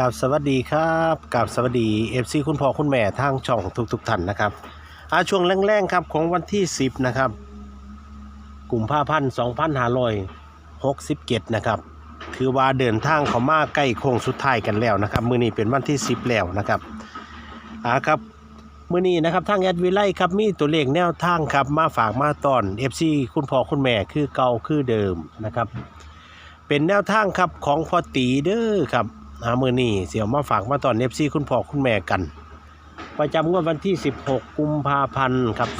กับสวัสดีครับกับสวัสดีเอฟซีคุณพ่อคุณแม่ทางช่องทุกทุกๆท่านนะครับอาช่วงแรงๆครับของวันที่ 10 นะครับกลุ่มผ้าพันสองพันห้าร้อยหกสิบเจ็ดนะครับคือว่าเดินทางเขามาใกล้โค้งสุดท้ายกันแล้วนะครับ มือนี้เป็นวันที่ 10 แล้วนะครับอ่าครับมือนี้นะครับทางแอดวิไลครับมีตัวเลขแนวทางครับมาฝากมาตอน FC คุณพ่อคุณแม่คือเก่าคือเดิมนะครับ เป็นแนวทางครับของพอตีเด้อครับ อามือนี้เสี่ยวมาฝากมาตอนเอฟซีคุณพ่อคุณแม่กัน ประจำงวดวันที่ 16 กุมภาพันธ์ครับ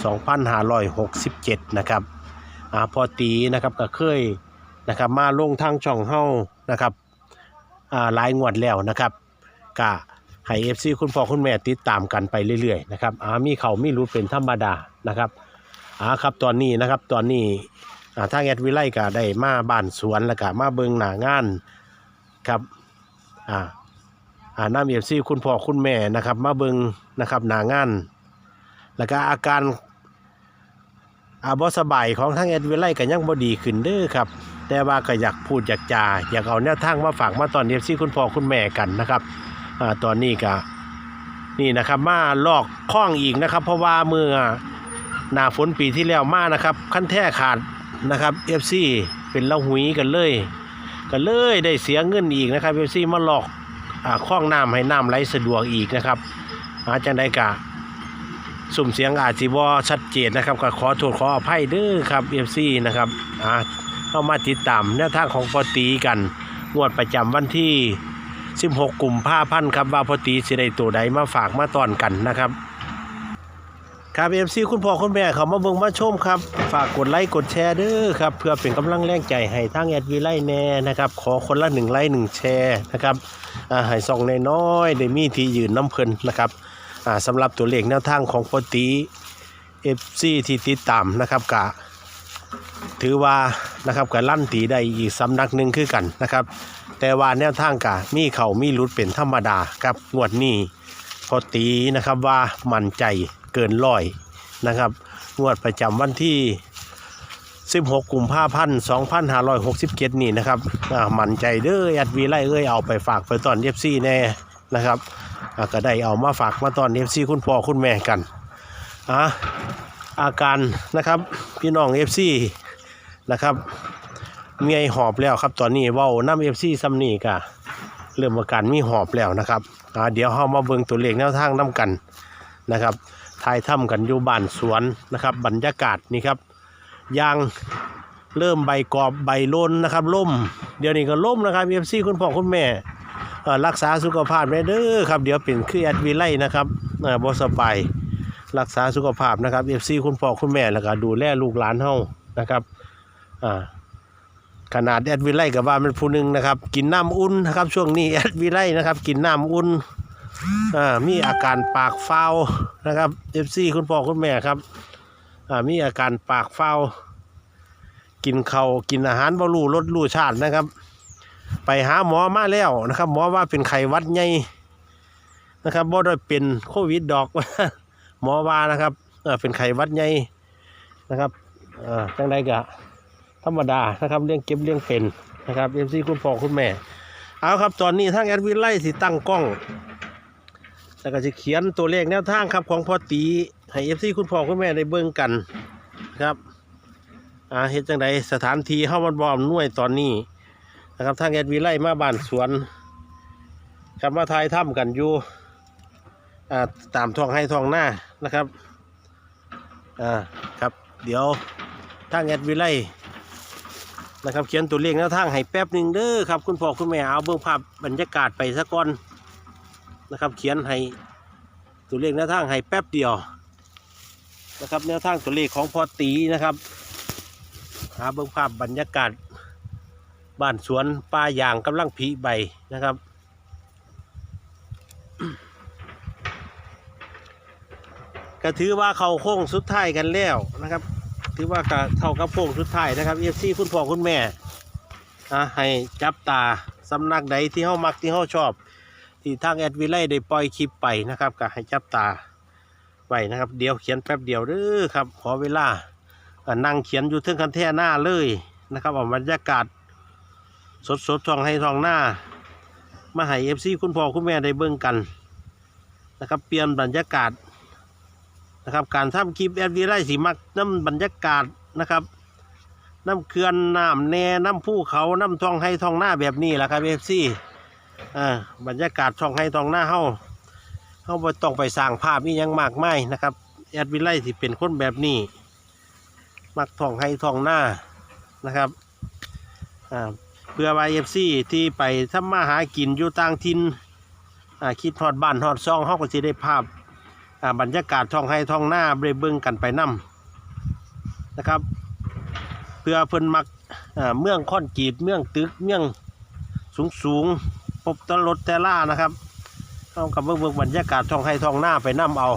2567 นะครับอ่าพอตีนะครับก็เคยนะครับมาลงทางช่องเฮานะครับอ่าหลายงวดแล้วนะครับกะให้เอฟซีคุณพ่อคุณแม่ติดตามกันไปเรื่อยๆนะครับอ่ามีเขามีรู้เป็นธรรมดานะครับอ่าครับตอนนี้นะครับตอนนี้อ่าทางแอดวิไลก็ได้มาบ้านสวนแล้วก็มาเบิงหน้างานครับ อ่าอ่าน้ำเอฟซีคุณพ่อคุณแม่นะครับ มาเบิงนะครับหนางาน แล้วก็อาการอาบสบายของทางแอดเวิไลก็ยังบ่ดีขึ้นเด้อครับ แต่ว่าก็อยากพูดอยากจาอยากเอาแนวทางมาฝากมาตอนเอฟซีคุณพ่อคุณแม่กันนะครับอ่าตอนนี้ก็นี่นะครับมาลอกข้องอีกนะครับ เพราะว่าเมื่อหนาฝนปีที่แล้วมานะครับขั้นแท้ขาดนะครับเอฟซีเป็นละหุยกันเลย กันเลยได้เสียเงินอีกนะครับเอฟซีมาหลอกคล้องน้ำให้น้ำไหลสะดวกอีกนะครับอาจังได้กะสุ่มเสียงอาจสิบอชัดเจนนะครับก็ขอโทษขออภัยเด้อครับเอฟซีนะครับอ่าเข้ามาติดตามแนวทางของพอตีกันงวดประจำวันที่ 16กลุ่มผ้าพันครับว่าพอตีสิได้ตัวใดมาฝากมาตอนกันนะครับ ครับเอฟซีคุณพ่อคุณแม่เขามาเบิ่งมาชมครับ ฝากกดไลค์กดแชร์เด้อครับ เพื่อเป็นกำลังแรงใจให้ทางแอดวีไลแน่นะครับ ขอคนละหนึ่งไลค์หนึ่งแชร์นะครับอ่าให้ส่องน้อยๆได้มีที่ยืนน้ำเพลินนะครับอ่าสำหรับตัวเลขแนวทางของปตีเอฟซีที่ติดตามนะครับกะถือว่านะครับกะลั่นตีได้อีกสำนักหนึ่งคือกันนะครับ แต่ว่าแนวทางกะมีเขามีรุดเป็นธรรมดาครับงวดนี้พอตีนะครับว่ามั่นใจ เกินร้อยนะครับ งวดประจำวันที่ 16 กุมภาพันธ์2567 นี่นะครับอ่ามั่นใจเด้อแอดวีไลเอ้ยเอาไปฝากไปตอนเอฟซีแน่นะครับอ่าก็ได้เอามาฝากมาตอนเอฟซีคุณพ่อคุณแม่กันอะอาการนะครับพี่น้องเอฟซีนะครับเมียหอบแล้วครับตอนนี้ว้าน้ำเอฟซีซัมนี่กะเริ่มอาการมีหอบแล้วนะครับอ่าเดี๋ยวเรามาเบิ่งตัวเลขแนวทางน้กันนะครับ ทายถ้ำกันอยู่บ้านสวนนะครับบรรยากาศนี่ครับยางเริ่มใบกรอบใบล้นนะครับล่ม เดี๋ยวนี้ก็ล่มนะครับเอฟซีคุณพ่อคุณแม่รักษาสุขภาพไว้เด้อครับเดี๋ยวเป็นคือแอดวีไลนะครับเอ่อบ่สบายรักษาสุขภาพนะครับเอฟซีคุณพ่อคุณแม่แล้วก็ดูแลลูกหลานเฮานะครับขนาดแอดวิไลกับว่ามันผู้หนึ่งนะครับ กินน้ำอุ่นนะครับช่วงนี้แอดวิไลนะครับ กินน้ำอุ่น มีอาการปากเฝ้านะครับเอฟซีคุณพ่อคุณแม่ครับมีอาการปากเฝ้า กินเขากินอาหารบรูรสรูชาตินะครับ ไปหาหมอมาแล้วนะครับ หมอว่าเป็นไข้วัดใหญ่นะครับบ่ได้เป็นโควิดดอกหมอว่านะครับเป็นไข้วัดใหญ่นะครับจังใดกะธรรมดานะครับเลี้ยงเก็บเลี้ยงเป็นนะครับเอฟซีคุณพ่อคุณแม่เอาครับตอนนี้ทางแอดวิไล่สิตั้งกล้อง แล้วก็จะเขียนตัวเลขแนวทางครับของพ่อตีให้เอฟซีคุณพ่อคุณแม่ได้เบิ่งกันครับอ่าเฮ็ดจังใดสถานที่เฮามันบอำนวยตอนนี้นะครับทางแอดวิไล่มาบ้านสวนครับมาทายถ้ำกันอยู่อ่าตามท้องให้ท้องหน้านะครับอ่าครับเดี๋ยวทางแอดวิไลนะครับเขียนตัวเลขแนวทางให้แป๊บหนึ่งเด้อครับ คุณพ่อคุณแม่เอาเบื้องภาพบรรยากาศไปซะก่อน นะครับ เขียนให้ตัวเลขแนวทางให้แป๊บเดียวนะครับแนวทางตัวเลขของพอตีนะครับ หาเบื้องภาพบรรยากาศบ้านสวนป่ายางกำลังผลิใบนะครับก็ถือว่าเขาโค้งสุดท้ายกันแล้วนะครับ ถือว่าก็เท่ากับโค้งสุดท้ายนะครับเอฟซีคุณพ่อคุณแม่ให้จับตาสำนักใดที่เฮามักที่เฮาชอบ ที่ทางแอดวิไลได้ปล่อยคลิปไปนะครับก็ให้จับตาไว้นะครับ เดี๋ยวเขียนแป๊บเดียวเด้อครับ ขอเวลานั่งเขียนอยู่เทึงคันแท่หน้าเลยนะครับเอาบรรยากาศ สดๆทองให้ทองหน้า มาให้เอฟซีคุณพ่อคุณแม่ได้เบิ่งกันนะครับ เปลี่ยนบรรยากาศนะครับ การทำคลิปแอดวีไลสีมักน้ำบรรยากาศนะครับน้ำเขื่อนน้ำแน่น้ำภูเขาน้ำทองให้ทองหน้าแบบนี้แหละครับเอฟซี อ่าบรรยากาศทองให้ทองหน้าเฮาเฮาบ่ต้องไปสร้างภาพนี่ยังมากมายนะครับแอดวิไลที่เป็นคนแบบนี้ มักทองให้ทองหน้านะครับอ่าเพื่อวายเอฟซีที่ไปทำมาหากินอยู่ต่างถิ่นอ่าคิดทอดบ้านทอดซองเฮาก็สิได้ภาพอ่าบรรยากาศทองให้ทองหน้าเบเบิ่งกันไปนํนะครับ เพื่อเพิ่นมักอ่าเมืองค่อนกีดเมืองตึกเมืองสูงสูง ๆพบแตรถแต่ล่านะครับเอากับเบิ่งเบิ่งบรรยากาศทองให้ทองหน้าไปนํเอา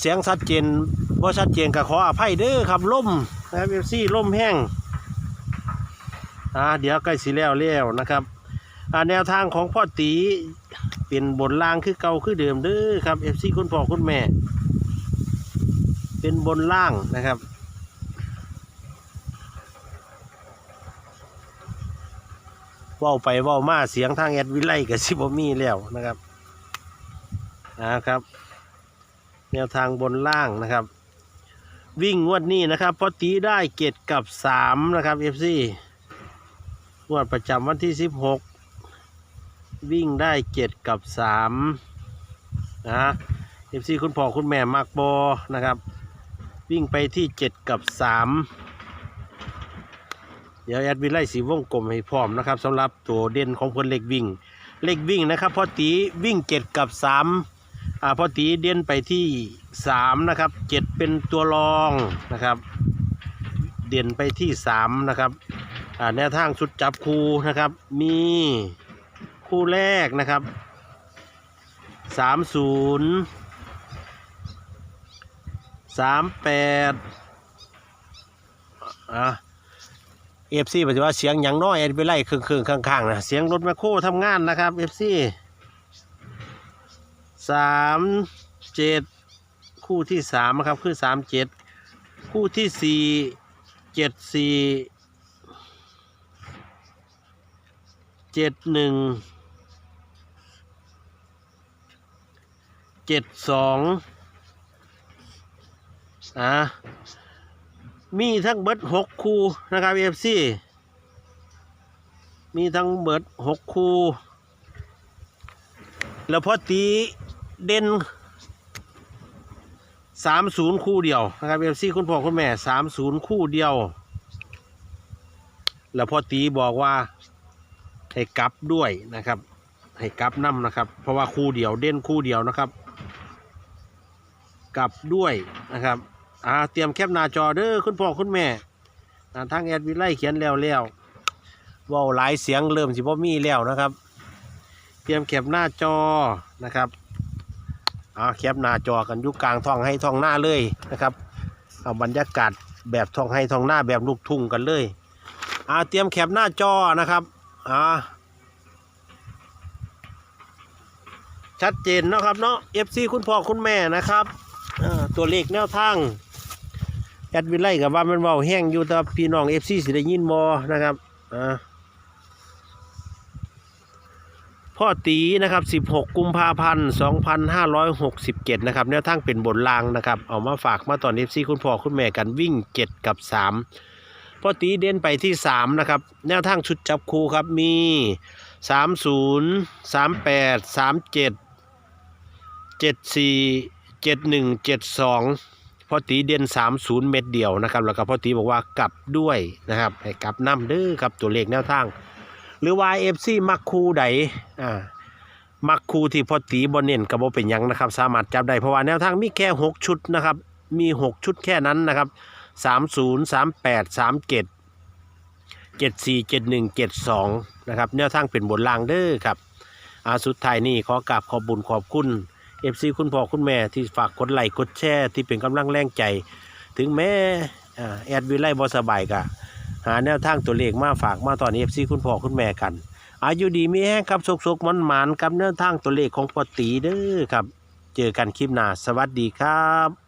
เสียงชัดเจนบ่าชัดเจนก็ขออภัยเด้อครับล่มนะครับเอฟซีล่มแห้งอ่าเดี๋ยวใกล้สิแล้วแล้วนะครับอ่าแนวทางของพ่อตีเป็นบนล่างคือเก่าคือเดิมเด้อครับเอฟซีคุณพ่อคุณแม่ เป็นบนล่างนะครับ ว้าไปว้ามาเสียงทางแอดวิไลกับซิบมีแล้วนะครับนะครับ แนวทางบนล่างนะครับ วิ่งงวดนี้นะครับพอตีได้เกตกับสามนะครับเอฟซีงวดประจำวันที่สิบหกวิ่งได้เกตกับสามนะเอฟซีคุณพ่อคุณแม่มักบอนะครับ วิ่งไปที่เจ็ดกับสาม ดี๋ยวแอดวินไล่สีวงกลมให้พร้อมนะครับสำหรับตัวเด่นของเพื่อนเล็กวิ่ง เล็กวิ่งนะครับพอตีวิ่งเจ็ดกับสามอ่าพอตีเด่นไปที่สามนะครับเจ็ดเป็นตัวรองนะครับ เด่นไปที่สามนะครับอ่าแนวทางชุดจับคู่นะครับ มีคู่แรกนะครับสามศูนย์สามแปดอ่า เอฟซีปฏิว่าเสียงอย่างน้อยเอ็นไปไล่ครึ่งๆข้างๆนะเสียงรถแมคโครทำงานนะครับเอฟซีสามเจ็ดคู่ที่สามนะครับคือสามเจ็ดคู่ที่สี่เจ็ดสี่เจ็ดหนึ่งเจ็ดสองอะ มีทั้งเบิดหกคู่นะครับเอฟซีมีทั้งเบิดหกคู่แล้วพอตีเด่นสามศูนย์คู่เดียวนะครับเอฟซีคุณพ่อคุณแม่สามศูนย์คู่เดียว แล้วพอตีบอกว่าให้กลับด้วยนะครับ ให้กลับน้ำนะครับ เพราะว่าคู่เดียวเด่นคู่เดียวนะครับ กลับด้วยนะครับ อ่าเตรียมแคปหน้าจอเด้อคุณพ่อคุณแม่าทางแอดวิไลเขียนแล้วแล้วว่าหลายเสียงเริ่มสิบ่มีแล้วนะครับ เตรียมแคปหน้าจอนะครับอ่าแคปหน้าจอกันยุกลางท้องให้ท้องหน้าเลยนะครับเอาบรรยากาศแบบท้องให้ท้องหน้าแบบลูกทุ่งกันเลยอ่าเตรียมแคปหน้าจอนะครับอ่าชัดเจนเนาะครับเนาะ FC คุณพ่อคุณแม่นะครับตัวเลขแนวทาง แอดวิไลกับว่ามันเบาแห้งอยู่แต่พี่น้องเอฟซีสิได้ยินบอนะครับอ่าพ่อตีนะครับ 16 กุมภาพันธ์ 2567 นะครับเนี่ยทั้งเป็นบทลางนะครับ เอามาฝากมาตอนเอฟซีคุณพ่อคุณแม่กันวิ่ง 7 กับ 3 พ่อตีเด่นไปที่ 3 นะครับเนี่ยทั้งชุดจับคู่ครับมี 30 38 37 74 71 72 พ่อตีเด่นสามศูนย์เม็ดเดียวนะครับ แล้วก็พ่อตีบอกว่ากลับด้วยนะครับให้กลับน้ำเด้อครับตัวเลขแนวทาง หรือว่าเอฟซีมักคูใดอ่ามักคูที่พ่อตีบอเน้นกับโบเป็นยังนะครับ สามารถจับได้เพราะว่าแนวทางมีแค่หกชุดนะครับ มีหกชุดแค่นั้นนะครับสามศูนย์สามแปดสามเจ็ดเจ็ดสี่เจ็ดหนึ่งเจ็ดสองนะครับ แนวทางเป็นบนล่างเด้อครับอ่าสุดท้ายนี่ขอกราบขอบบุญขอบคุณ เอฟซีคุณพ่อคุณแม่ที่ฝากกดไลค์กดแชร์ที่เป็นกำลังแรงใจ ถึงแม้อ่าแอดวิไลบอสบายกะหาแนวทางตัวเลขมาฝากมาตอนเอฟซีคุณพ่อคุณแม่กัน อายุดีมีแห้งครับสุกๆมันหมานกับแนวทางตัวเลขของปอตีเด้อครับ เจอกันคลิปหน้าสวัสดีครับ